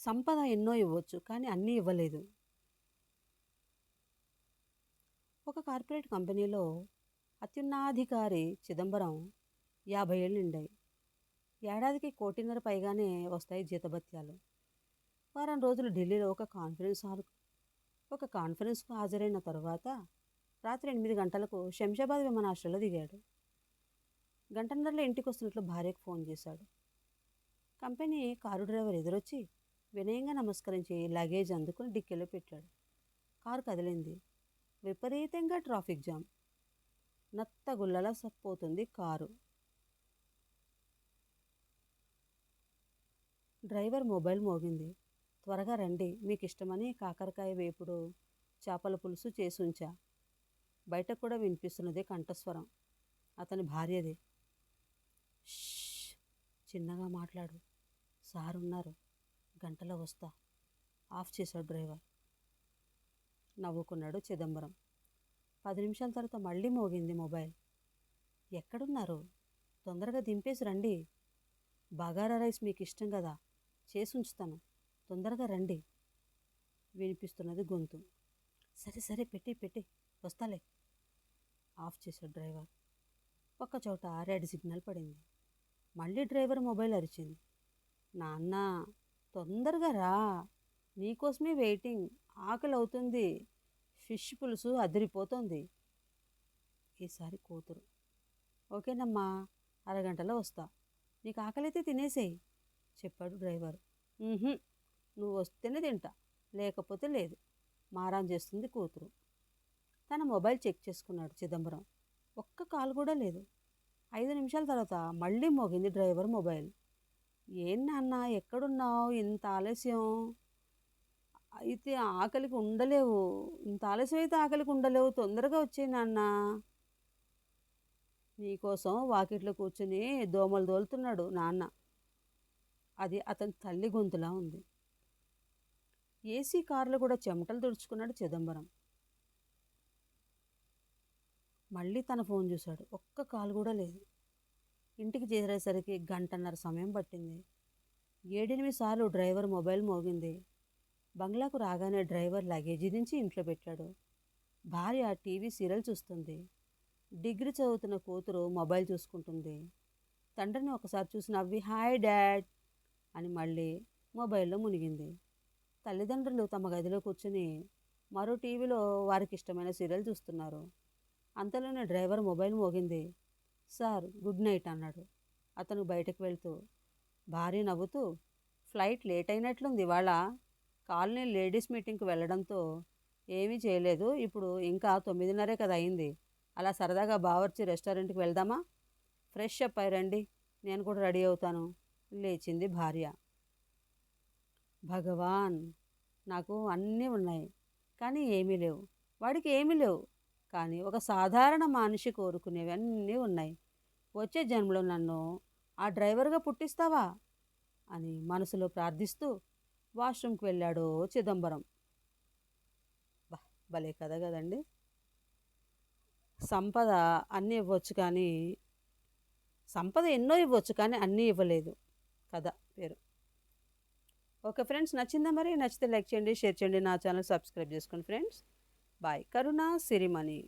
సంపద ఎన్నో ఇవ్వచ్చు కానీ అన్నీ ఇవ్వలేదు. ఒక కార్పొరేట్ కంపెనీలో అత్యున్నాధికారి చిదంబరం యాభై ఏళ్ళు నిండాయి. ఏడాదికి కోటిన్నర పైగానే వస్తాయి జీతభత్యాలు. వారం రోజులు ఢిల్లీలో ఒక కాన్ఫరెన్స్ హాల్ ఒక కాన్ఫరెన్స్కు హాజరైన తరువాత రాత్రి ఎనిమిది గంటలకు శంషాబాద్ విమానాశ్రయంలో దిగాడు. గంటన్నరలో ఇంటికి వస్తున్నట్లు భార్యకు ఫోన్ చేశాడు. కంపెనీ కారు డ్రైవర్ ఎదురొచ్చి వినయంగా నమస్కరించి లగేజ్ అందుకుని డిక్కీలో పెట్టాడు. కారు కదిలింది. విపరీతంగా ట్రాఫిక్ జామ్. నత్త గుల్లలా సప్పోతుంది కారు. డ్రైవర్ మొబైల్ మోగింది. త్వరగా రండి. మీకు ఇష్టమని కాకరకాయ వేపుడు చేపల పులుసు చేసి ఉంచా. బయట కూడా వినిపిస్తున్నది కంఠస్వరం. అతని భార్యది. చిన్నగా మాట్లాడు. సార్ ఉన్నారు గంటలో వస్తా. ఆఫ్ చేశాడు డ్రైవర్. నవ్వుకున్నాడు చిదంబరం. పది నిమిషాల తర్వాత మళ్ళీ మోగింది మొబైల్. ఎక్కడున్నారు? తొందరగా దింపేసి రండి. బగారా రైస్ మీకు ఇష్టం కదా చేసి ఉంచుతాను. తొందరగా రండి. వినిపిస్తున్నది గొంతు. సరే సరే పెట్టి పెట్టి. వస్తాలే. ఆఫ్ చేశాడు డ్రైవర్. ఒక చోట రెడ్ సిగ్నల్ పడింది. మళ్ళీ డ్రైవర్ మొబైల్ అరిచింది. నాన్న తొందరగా రా. నీకోసమే వెయిటింగ్. ఆకలి అవుతుంది ఫిష్ పులుసు అదిరిపోతుంది. ఈసారి కూతురు. ఓకేనమ్మా. అరగంటలో వస్తా. నీకు ఆకలైతే తినేసేయి చెప్పాడు డ్రైవర్. నువ్వు వస్తేనే తింటా. లేకపోతే లేదు. మారాం చేస్తుంది కూతురు. తన మొబైల్ చెక్ చేసుకున్నాడు చిదంబరం. ఒక్క కాల్ కూడా లేదు. ఐదు నిమిషాల తర్వాత మళ్ళీ మోగింది డ్రైవర్ మొబైల్. ఏం నాన్న ఎక్కడున్నావు? ఇంత ఆలస్యం. అయితే ఆకలికి ఉండలేవు. ఇంత ఆలస్యం అయితే ఆకలికి ఉండలేవు. తొందరగా వచ్చేయి నాన్న. నీకోసం వాకిట్లో కూర్చుని దోమలు దోలుతున్నాడు నాన్న. అది అతని తల్లి గొంతులా ఉంది. ఏసీ కారులో కూడా చెమటలు తుడుచుకున్నాడు చిదంబరం. మళ్ళీ తన ఫోన్ చూశాడు. ఒక్క కాల్ కూడా లేదు. ఇంటికి చేరేసరికి గంటన్నర సమయం పట్టింది. ఏడెనిమిది సార్లు డ్రైవర్ మొబైల్ మోగింది. బంగ్లాకు రాగానే డ్రైవర్ లగేజీ దించి ఇంట్లో పెట్టాడు. భార్య టీవీ సీరియల్ చూస్తుంది. డిగ్రీ చదువుతున్న కూతురు మొబైల్ చూసుకుంటుంది. తండ్రిని ఒకసారి చూసి నవ్వి హాయ్ డాడ్ అని మళ్ళీ మొబైల్లో మునిగింది. తల్లిదండ్రులు తమ గదిలో కూర్చుని మరో టీవీలో వారికి ఇష్టమైన సీరియల్ చూస్తున్నారు. అంతలోనే డ్రైవర్ మొబైల్ మోగింది. సార్ గుడ్ నైట్ అన్నాడు. అతను బయటకు వెళ్తూ భార్య నవ్వుతూ ఫ్లైట్ లేట్ అయినట్లుంది ఇవాళ. కాలనీ లేడీస్ మీటింగ్కి వెళ్ళడంతో ఏమీ చేయలేదు. ఇప్పుడు ఇంకా తొమ్మిదిన్నరే కదా అయింది. అలా సరదాగా బావర్చి రెస్టారెంట్కి వెళ్దామా? ఫ్రెష్ అప్ అయి రండి. నేను కూడా రెడీ అవుతాను లేచింది భార్య. భగవాన్ నాకు అన్నీ ఉన్నాయి. కానీ ఏమీ లేవు. వాడికి ఏమీ లేవు. కానీ ఒక సాధారణ మనిషి కోరుకునేవి అన్నీ ఉన్నాయి. వచ్చే జన్మలో నన్ను ఆ డ్రైవర్గా పుట్టిస్తావా? అని మనసులో ప్రార్థిస్తూ వాష్రూమ్కి వెళ్ళాడు చిదంబరం. భలే కథ కదండి. సంపద అన్నీ ఇవ్వచ్చు కానీ సంపద ఎన్నో ఇవ్వచ్చు కానీ అన్నీ ఇవ్వలేదు. కథ పేరు. ఓకే ఫ్రెండ్స్ నచ్చిందా మరి? నచ్చితే లైక్ చేయండి షేర్ చేయండి నా ఛానల్ సబ్స్క్రైబ్ చేసుకోండి ఫ్రెండ్స్. బాయ్ కరుణ సిరిమణి.